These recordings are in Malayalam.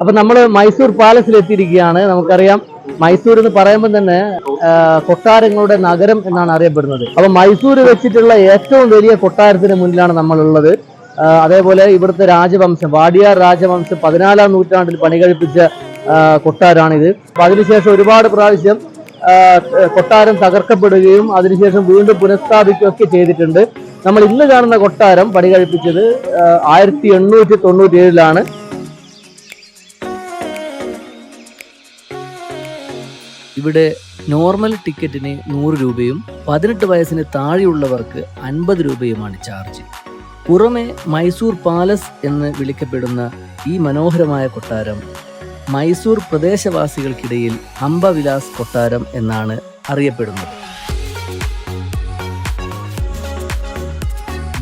അപ്പൊ നമ്മൾ മൈസൂർ പാലസിൽ എത്തിയിരിക്കുകയാണ്. നമുക്കറിയാം മൈസൂർ എന്ന് പറയുമ്പോൾ തന്നെ കൊട്ടാരങ്ങളുടെ നഗരം എന്നാണ് അറിയപ്പെടുന്നത്. അപ്പൊ മൈസൂർ വെച്ചിട്ടുള്ള ഏറ്റവും വലിയ കൊട്ടാരത്തിന് മുന്നിലാണ് നമ്മളുള്ളത്. അതേപോലെ ഇവിടുത്തെ രാജവംശം വാടിയാർ രാജവംശം പതിനാലാം നൂറ്റാണ്ടിൽ പണികഴിപ്പിച്ച കൊട്ടാരാണിത് അപ്പൊ അതിനുശേഷം ഒരുപാട് പ്രാവശ്യം കൊട്ടാരം തകർക്കപ്പെടുകയും അതിനുശേഷം വീണ്ടും പുനഃസ്ഥാപിക്കുകയൊക്കെ ചെയ്തിട്ടുണ്ട്. നമ്മൾ ഇന്ന് കാണുന്ന കൊട്ടാരം പണികഴിപ്പിച്ചത് ആയിരത്തി എണ്ണൂറ്റി തൊണ്ണൂറ്റി ഏഴിലാണ് ഇവിടെ നോർമൽ ടിക്കറ്റിന് നൂറ് രൂപയും പതിനെട്ട് വയസ്സിന് താഴെയുള്ളവർക്ക് അൻപത് രൂപയുമാണ് ചാർജ്. പുറമെ മൈസൂർ പാലസ് എന്ന് വിളിക്കപ്പെടുന്ന ഈ മനോഹരമായ കൊട്ടാരം മൈസൂർ പ്രദേശവാസികൾക്കിടയിൽ അംബവിലാസ് കൊട്ടാരം എന്നാണ് അറിയപ്പെടുന്നത്.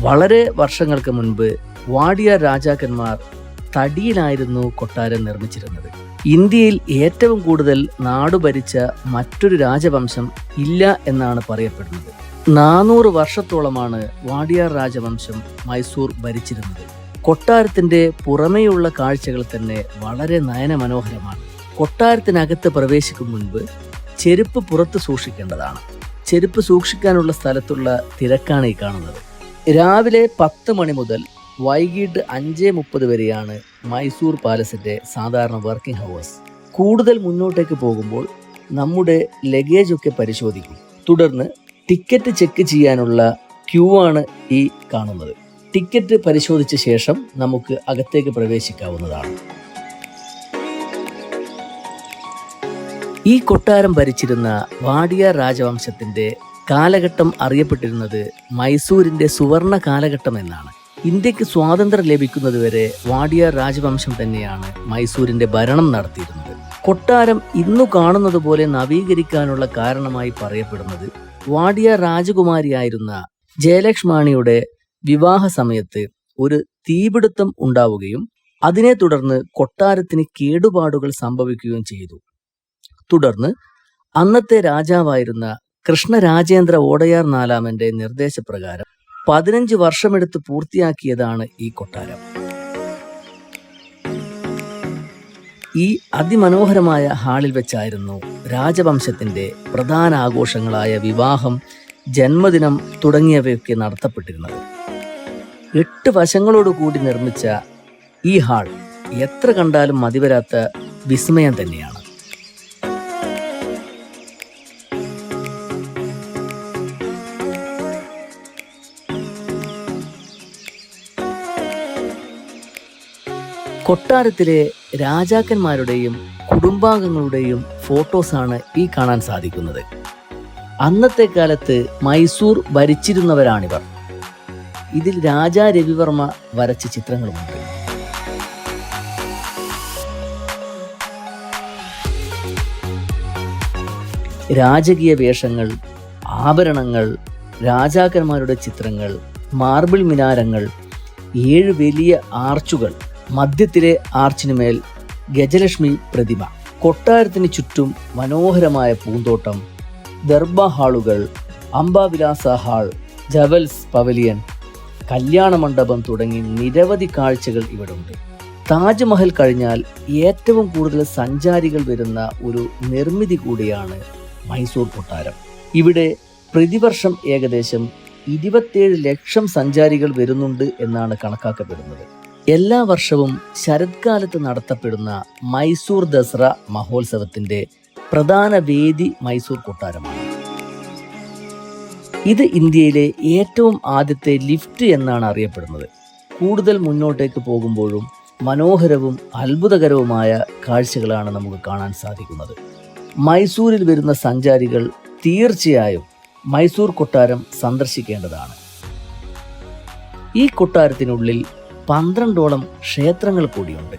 വളരെ വർഷങ്ങൾക്ക് മുൻപ് വാടിയ രാജാക്കന്മാർ തടിയിലായിരുന്നു കൊട്ടാരം നിർമ്മിച്ചിരുന്നത്. ഇന്ത്യയിൽ ഏറ്റവും കൂടുതൽ നാടു ഭരിച്ച മറ്റൊരു രാജവംശം ഇല്ല എന്നാണ് പറയപ്പെടുന്നത്. നാനൂറ് വർഷത്തോളമാണ് വാടിയാർ രാജവംശം മൈസൂർ ഭരിച്ചിരുന്നത്. കൊട്ടാരത്തിന്റെ പുറമേയുള്ള കാഴ്ചകൾ തന്നെ വളരെ നയനമനോഹരമാണ്. കൊട്ടാരത്തിനകത്ത് പ്രവേശിക്കും മുൻപ് ചെരുപ്പ് പുറത്ത് സൂക്ഷിക്കേണ്ടതാണ്. ചെരുപ്പ് സൂക്ഷിക്കാനുള്ള സ്ഥലത്തുള്ള തിരക്കാണ് ഈ കാണുന്നത്. രാവിലെ പത്ത് മണി മുതൽ വൈകിട്ട് അഞ്ച് മുപ്പത് വരെയാണ് മൈസൂർ പാലസിന്റെ സാധാരണ വർക്കിംഗ് ഹവേഴ്സ്. കൂടുതൽ മുന്നോട്ടേക്ക് പോകുമ്പോൾ നമ്മുടെ ലഗേജ് ഒക്കെ പരിശോധിക്കും. തുടർന്ന് ടിക്കറ്റ് ചെക്ക് ചെയ്യാനുള്ള ക്യൂ ആണ് ഈ കാണുന്നത്. ടിക്കറ്റ് പരിശോധിച്ച ശേഷം നമുക്ക് അകത്തേക്ക് പ്രവേശിക്കാവുന്നതാണ്. ഈ കൊട്ടാരം ഭരിച്ചിരുന്ന വാടിയ രാജവംശത്തിന്റെ കാലഘട്ടം അറിയപ്പെട്ടിരുന്നത് മൈസൂരിന്റെ സുവർണ കാലഘട്ടം എന്നാണ്. ഇന്ത്യയ്ക്ക് സ്വാതന്ത്ര്യം ലഭിക്കുന്നതുവരെ വാടിയാർ രാജവംശം തന്നെയാണ് മൈസൂരിന്റെ ഭരണം നടത്തിയിരുന്നത്. കൊട്ടാരം ഇന്നു കാണുന്നത് പോലെ നവീകരിക്കാനുള്ള കാരണമായി പറയപ്പെടുന്നത് വാടിയാർ രാജകുമാരിയായിരുന്ന ജയലക്ഷ്മാണിയുടെ വിവാഹ സമയത്ത് ഒരു തീപിടുത്തം ഉണ്ടാവുകയും അതിനെ തുടർന്ന് കൊട്ടാരത്തിന് കേടുപാടുകൾ സംഭവിക്കുകയും ചെയ്തു. തുടർന്ന് അന്നത്തെ രാജാവായിരുന്ന കൃഷ്ണരാജേന്ദ്ര ഓടയാർ നാലാമന്റെ നിർദ്ദേശപ്രകാരം പതിനഞ്ച് വർഷമെടുത്ത് പൂർത്തിയാക്കിയതാണ് ഈ കൊട്ടാരം. ഈ അതിമനോഹരമായ ഹാളിൽ വെച്ചായിരുന്നു രാജവംശത്തിന്റെ പ്രധാന ആഘോഷങ്ങളായ വിവാഹം ജന്മദിനം തുടങ്ങിയവയൊക്കെ നടത്തപ്പെട്ടിരുന്നത്. എട്ട് വശങ്ങളോട് കൂടി നിർമ്മിച്ച ഈ ഹാൾ എത്ര കണ്ടാലും മതിവരാത്ത വിസ്മയം തന്നെയാണ്. കൊട്ടാരത്തിലെ രാജാക്കന്മാരുടെയും കുടുംബാംഗങ്ങളുടെയും ഫോട്ടോസാണ് ഈ കാണാൻ സാധിക്കുന്നത്. അന്നത്തെ കാലത്ത് മൈസൂർ ഭരിച്ചിരുന്നവരാണിവർ. ഇതിൽ രാജാ രവിവർമ്മ വരച്ച ചിത്രങ്ങളുമുണ്ട്. രാജകീയ വേഷങ്ങൾ ആഭരണങ്ങൾ രാജാക്കന്മാരുടെ ചിത്രങ്ങൾ മാർബിൾ മിനാരങ്ങൾ ഏഴ് വലിയ ആർച്ചുകൾ മധ്യത്തിലെ ആർച്ചിനുമേൽ ഗജലക്ഷ്മി പ്രതിമ. കൊട്ടാരത്തിന് ചുറ്റും മനോഹരമായ പൂന്തോട്ടം ദർബ ഹാളുകൾ അംബാവിലാസ ഹാൾ ജവൽസ് പവലിയൻ കല്യാണ മണ്ഡപം തുടങ്ങി നിരവധി കാഴ്ചകൾ ഇവിടെ ഉണ്ട് താജ്മഹൽ കഴിഞ്ഞാൽ ഏറ്റവും കൂടുതൽ സഞ്ചാരികൾ വരുന്ന ഒരു നിർമ്മിതി കൂടിയാണ് മൈസൂർ കൊട്ടാരം. ഇവിടെ പ്രതിവർഷം ഏകദേശം ഇരുപത്തേഴ് ലക്ഷം സഞ്ചാരികൾ വരുന്നുണ്ട് എന്നാണ് കണക്കാക്കപ്പെടുന്നത്. എല്ലാ വർഷവും ശരത്കാലത്ത് നടത്തപ്പെടുന്ന മൈസൂർ ദസറ മഹോത്സവത്തിന്റെ പ്രധാന വേദി മൈസൂർ കൊട്ടാരമാണ്. ഇത് ഇന്ത്യയിലെ ഏറ്റവും ആദ്യത്തെ ലിഫ്റ്റ് എന്നാണ് അറിയപ്പെടുന്നത്. കൂടുതൽ മുന്നോട്ടേക്ക് പോകുമ്പോഴും മനോഹരവും അത്ഭുതകരവുമായ കാഴ്ചകളാണ് നമുക്ക് കാണാൻ സാധിക്കുന്നത്. മൈസൂരിൽ വരുന്ന സഞ്ചാരികൾ തീർച്ചയായും മൈസൂർ കൊട്ടാരം സന്ദർശിക്കേണ്ടതാണ്. ഈ കൊട്ടാരത്തിനുള്ളിൽ പന്ത്രണ്ടോളം ക്ഷേത്രങ്ങൾ കൂടിയുണ്ട്.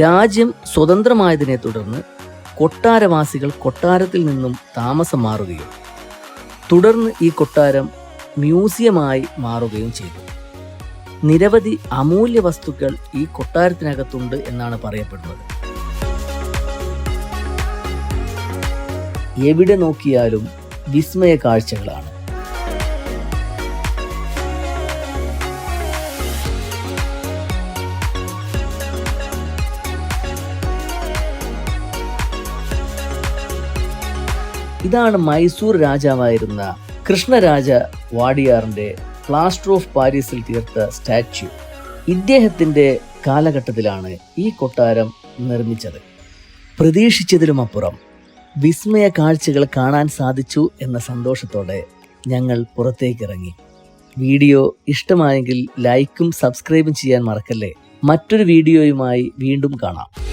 രാജ്യം സ്വതന്ത്രമായതിനെ തുടർന്ന് കൊട്ടാരവാസികൾ കൊട്ടാരത്തിൽ നിന്നും താമസം മാറുകയും തുടർന്ന് ഈ കൊട്ടാരം മ്യൂസിയമായി മാറുകയും ചെയ്തു. നിരവധി അമൂല്യ വസ്തുക്കൾ ഈ കൊട്ടാരത്തിനകത്തുണ്ട് എന്നാണ് പറയപ്പെടുന്നത്. എവിടെ നോക്കിയാലും വിസ്മയ കാഴ്ചകളാണ്. ഇതാണ് മൈസൂർ രാജാവായിരുന്ന കൃഷ്ണരാജ വാടിയാറിന്റെ പ്ലാസ്റ്റർ ഓഫ് പാരീസിൽ തീർത്ത സ്റ്റാച്യു. ഇദ്ദേഹത്തിന്റെ കാലഘട്ടത്തിലാണ് ഈ കൊട്ടാരം നിർമ്മിച്ചത്. പ്രതീക്ഷിച്ചതിലുമപ്പുറം വിസ്മയ കാഴ്ചകൾ കാണാൻ സാധിച്ചു എന്ന സന്തോഷത്തോടെ ഞങ്ങൾ പുറത്തേക്കിറങ്ങി. വീഡിയോ ഇഷ്ടമായെങ്കിൽ ലൈക്കും സബ്സ്ക്രൈബും ചെയ്യാൻ മറക്കല്ലേ? മറ്റൊരു വീഡിയോയുമായി വീണ്ടും കാണാം.